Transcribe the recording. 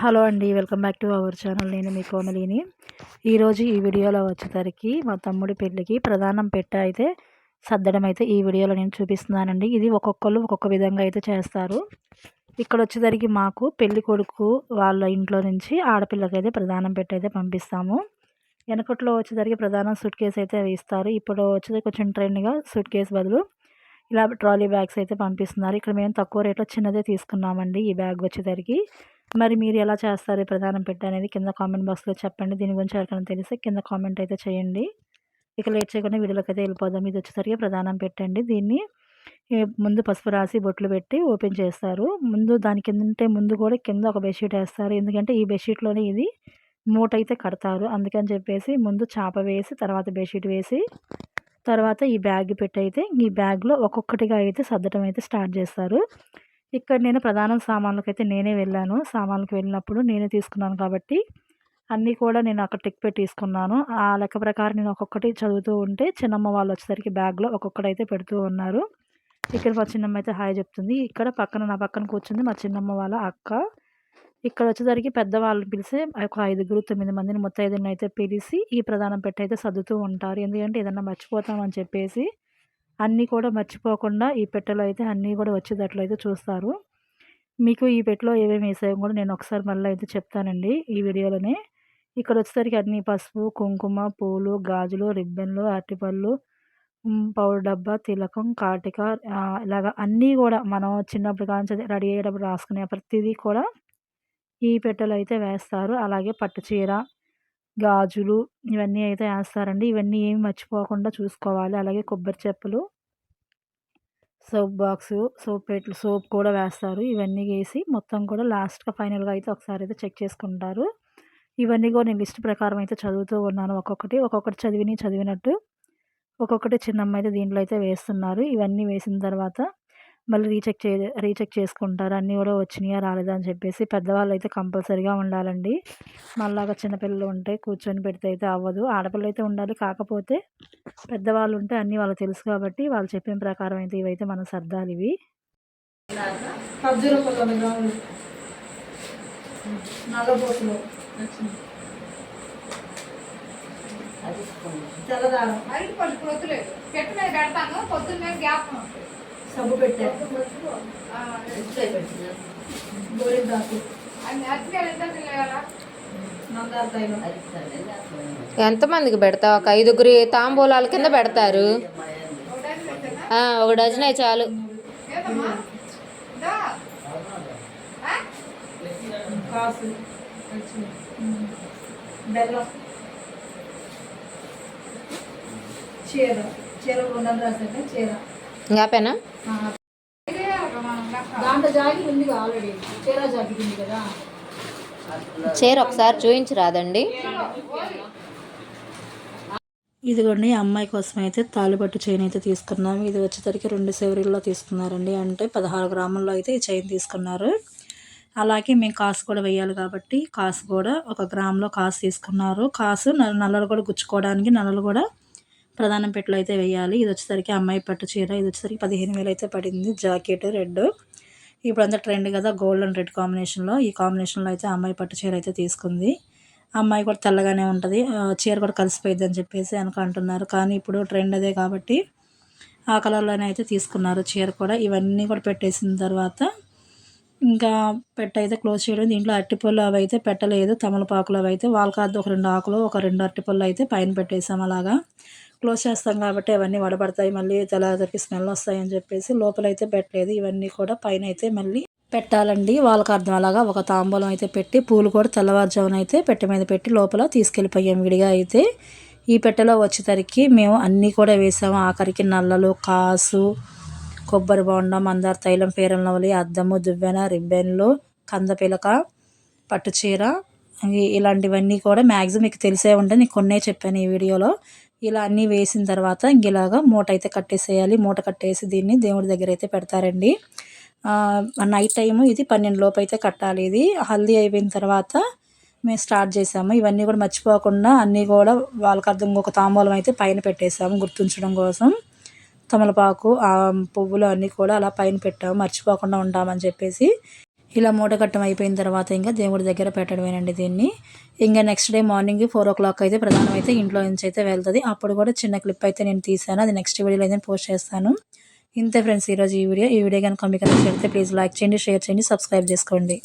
Hello అండి welcome back to our channel. నేను మీ కోమలిని. ఈరోజు ఈ వీడియోలో వచ్చేసరికి మా తమ్ముడి పెళ్ళికి ప్రధానం పెట్ట అయితే సర్దడం అయితే ఈ వీడియోలో నేను చూపిస్తున్నానండి. ఇది ఒక్కొక్కరు ఒక్కొక్క విధంగా అయితే చేస్తారు. ఇక్కడ వచ్చేసరికి మాకు పెళ్ళి కొడుకు వాళ్ళ ఇంట్లో నుంచి ఆడపిల్లకి అయితే ప్రధానం పెట్టి అయితే పంపిస్తాము. వెనకట్లో వచ్చేసరికి ప్రధానం సూట్ కేసు అయితే ఇస్తారు ఇప్పుడు వచ్చేసరికి కొంచెం ట్రెండ్గా సూట్ కేసు బదులు ఇలా ట్రాలీ బ్యాగ్స్ అయితే పంపిస్తున్నారు. ఇక్కడ మేము తక్కువ రేట్లో చిన్నదే తీసుకున్నామండి ఈ బ్యాగ్ వచ్చేసరికి. మరి మీరు ఎలా చేస్తారు ప్రధానం పెట్టి అనేది కింద కామెంట్ బాక్స్లో చెప్పండి. దీని గురించి ఎవరికైనా తెలిస్తే కింద కామెంట్ అయితే చేయండి. ఇక లేట్ చేయకుండా వీడియోలోకి అయితే వెళ్ళిపోదాం. ఇది వచ్చేసరికి ప్రధానం పెట్టండి దీన్ని ముందు పసుపు రాసి బొట్లు పెట్టి ఓపెన్ చేస్తారు. ముందు దాని కింద ఉంటే ముందు కూడా కింద ఒక బెడ్షీట్ వేస్తారు. ఎందుకంటే ఈ బెడ్షీట్లోనే ఇది మూట అయితే కడతారు. అందుకని చెప్పేసి ముందు చాప వేసి తర్వాత బెడ్షీట్ వేసి తర్వాత ఈ బ్యాగ్ పెట్టి అయితే ఈ బ్యాగ్లో ఒక్కొక్కటిగా అయితే సర్దటం అయితే స్టార్ట్ చేస్తారు. ఇక్కడ నేను ప్రధాన సామాన్లకు అయితే నేనే వెళ్ళాను. సామాన్లకు వెళ్ళినప్పుడు నేనే తీసుకున్నాను కాబట్టి అన్నీ కూడా నేను అక్కడ టిక్ పెట్టి తీసుకున్నాను. ఆ లెక్క ప్రకారం నేను ఒక్కొక్కటి చదువుతూ ఉంటే చిన్నమ్మ వాళ్ళు వచ్చేసరికి బ్యాగ్లో ఒక్కొక్కటి అయితే పెడుతూ ఉన్నారు. ఇక్కడ మా చిన్నమ్మ అయితే హాయ్ చెప్తుంది. ఇక్కడ పక్కన నా పక్కన కూర్చుంది మా చిన్నమ్మ వాళ్ళ అక్క. ఇక్కడ వచ్చేసరికి పెద్దవాళ్ళని పిలిచి ఒక ఐదుగురు తొమ్మిది మందిని ముత్తైదుని అయితే పిలిచి ఈ ప్రధానం పెట్టి అయితే సర్దుతూ ఉంటారు. ఎందుకంటే ఏదన్నా మర్చిపోతామని చెప్పేసి అన్నీ కూడా మర్చిపోకుండా ఈ పెట్టెలో అయితే అన్నీ కూడా వచ్చేటట్లు అయితే చూస్తారు. మీకు ఈ పెట్టెలో ఏమేమి వేసాయో కూడా నేను ఒకసారి మళ్ళీ అయితే చెప్తానండి ఈ వీడియోలోనే. ఇక్కడ వచ్చేసరికి అన్ని పసుపు కుంకుమ పూలు గాజులు రిబ్బన్లు అరటిపళ్ళు పౌడర్ డబ్బా తిలకం కాటిక ఇలాగ అన్నీ కూడా మనం చిన్నప్పుడు కానీ రెడీ అయ్యేటప్పుడు రాసుకునే ప్రతిదీ కూడా ఈ పెట్టెలో అయితే వేస్తారు. అలాగే పట్టు చీర గాజులు ఇవన్నీ అయితే వేస్తారండి ఇవన్నీ ఏమి మర్చిపోకుండా చూసుకోవాలి. అలాగే కొబ్బరి చెప్పులు సోప్ బాక్సు సోప్ పెట్లు సోప్ కూడా వేస్తారు. ఇవన్నీ వేసి మొత్తం కూడా లాస్ట్గా ఫైనల్గా అయితే ఒకసారి అయితే చెక్ చేసుకుంటారు. ఇవన్నీ కూడా నేను లిస్ట్ ప్రకారం అయితే చదువుతూ ఉన్నాను. ఒక్కొక్కటి ఒక్కొక్కటి చదివిని చదివినట్టు ఒక్కొక్కటి చిన్నమ్మ అయితే దీంట్లో అయితే వేస్తున్నారు. ఇవన్నీ వేసిన తర్వాత మళ్ళీ రీచెక్ చే రీచెక్ చేసుకుంటారు. అన్నీ కూడా వచ్చినాయా రాలేదా అని చెప్పేసి పెద్దవాళ్ళు అయితే కంపల్సరీగా ఉండాలండి. మళ్ళాగా చిన్నపిల్లలు ఉంటే కూర్చొని పెడితే అయితే అవ్వదు. ఆడపిల్లలు అయితే ఉండాలి. కాకపోతే పెద్దవాళ్ళు ఉంటే అన్నీ వాళ్ళకి తెలుసు కాబట్టి వాళ్ళు చెప్పిన ప్రకారం అయితే ఇవైతే మనం సర్దాలి ఇవి. తెల్లదారం. పెడతాను. పొద్దున్న గ్యాప్ సబ్బు పెట్టారు గోరిందాకు ఎంతమందికి పెడతావు? ఒక ఐదుగురి తాంబూలాల కింద పెడతారు. ఒక డజన్ అయి చాలు. బెల్లం చీర చీర రెండు రాసాక చీర. ఆల్రెడీ. చీర జాకెట్ ఉంది కదా. చీర ఒకసారి చూపించరాదండి ఇదిగోండి అమ్మాయి కోసం అయితే తాలిపట్టు చైన్ అయితే తీసుకున్నాము. ఇది వచ్చేసరికి రెండు సెవరీల్లో తీసుకున్నారండి. అంటే పదహారు గ్రాముల్లో అయితే ఈ చైన్ తీసుకున్నారు. అలాగే మేము కాసు కూడా వేయాలి కాబట్టి కాసు కూడా ఒక గ్రామ్లో కాసు తీసుకున్నారు. కాసు నల్లలు కూడా గుచ్చుకోవడానికి నల్లలు కూడా ప్రధానం పెట్టలో అయితే వేయాలి. ఇది వచ్చేసరికి అమ్మాయి పట్టు చీర ఇది వచ్చేసరికి పదిహేను వేలు అయితే పడింది. Jacket red. ఇప్పుడు అంతా ట్రెండ్ కదా గోల్డ్ అండ్ రెడ్ కాంబినేషన్లో. ఈ కాంబినేషన్లో అయితే అమ్మాయి పట్టు చీర అయితే తీసుకుంది. అమ్మాయి కూడా తెల్లగానే ఉంటుంది. చీర కూడా కలిసిపోయింది అని చెప్పేసి అనుకుంటున్నారు కానీ ఇప్పుడు ట్రెండ్ అదే కాబట్టి ఆ కలర్లోనే అయితే తీసుకున్నారు చీర కూడా. ఇవన్నీ కూడా పెట్టేసిన తర్వాత ఇంకా పెట్ట అయితే క్లోజ్ చేయడం. దీంట్లో అరటిపళ్ళు అవి అయితే పెట్టలేదు. తమలపాకులు అవి అయితే వాళ్ళకాదు ఒక రెండు ఆకులు ఒక రెండు అరటిపళ్ళు అయితే పైన పెట్టేసాం అలాగా. క్లోజ్ చేస్తాం కాబట్టి అవన్నీ వడబడతాయి. మళ్ళీ తెల్లదరికి స్మెల్ వస్తాయని చెప్పేసి లోపలైతే పెట్టలేదు. ఇవన్నీ కూడా పైన అయితే మళ్ళీ పెట్టాలండి. వాళ్ళకి అర్థం అలాగా ఒక తాంబూలం అయితే పెట్టి పూలు కూడా తెల్లవారుజామున అయితే పెట్టె మీద పెట్టి లోపల తీసుకెళ్ళిపోయాం విడిగా అయితే. ఈ పెట్టెలో వచ్చేసరికి మేము అన్నీ కూడా వేసాము. ఆఖరికి నల్లలు కాసు కొబ్బరి బొండం మందార తైలం పేరం నవలి అద్దము దువ్వెన రిబ్బెన్లు కందపిలక పట్టుచీర ఇలాంటివన్నీ కూడా మ్యాక్సిమం మీకు తెలిసే ఉంటుంది. నేను కొన్నే చెప్పాను ఈ వీడియోలో. ఇలా అన్నీ వేసిన తర్వాత ఇంక మూట అయితే కట్టేసేయాలి. మూట కట్టేసి దీన్ని దేవుడి దగ్గర అయితే పెడతారండి. నైట్ టైము ఇది పన్నెండు లోపు అయితే కట్టాలి ఇది. హల్దీ అయిపోయిన తర్వాత మేము స్టార్ట్ చేసాము. ఇవన్నీ కూడా మర్చిపోకుండా అన్నీ కూడా వాళ్ళకి అర్థం ఒక తాంబూలం అయితే పైన పెట్టేసాము గుర్తుంచడం కోసం. తమలపాకు పువ్వులు అన్నీ కూడా అలా పైన పెట్టాము. మర్చిపోకుండా ఉంటామని చెప్పేసి ఇలా మూటగట్టం అయిపోయిన తర్వాత ఇంకా దేవుడి దగ్గర పెట్టడమేనండి దీన్ని. ఇంకా next day morning four o'clock అయితే ప్రధానం అయితే ఇంట్లో నుంచి అయితే వెళ్తుంది. అప్పుడు కూడా చిన్న క్లిప్ అయితే నేను తీసాను అది నెక్స్ట్ వీడియోలో అయితే పోస్ట్ చేస్తాను. ఇంతే ఫ్రెండ్స్ ఈరోజు ఈ వీడియో. ఈ వీడియో కనుక మీకు నచ్చితే ప్లీజ్ లైక్ చేయండి షేర్ చేయండి సబ్స్క్రైబ్ చేసుకోండి.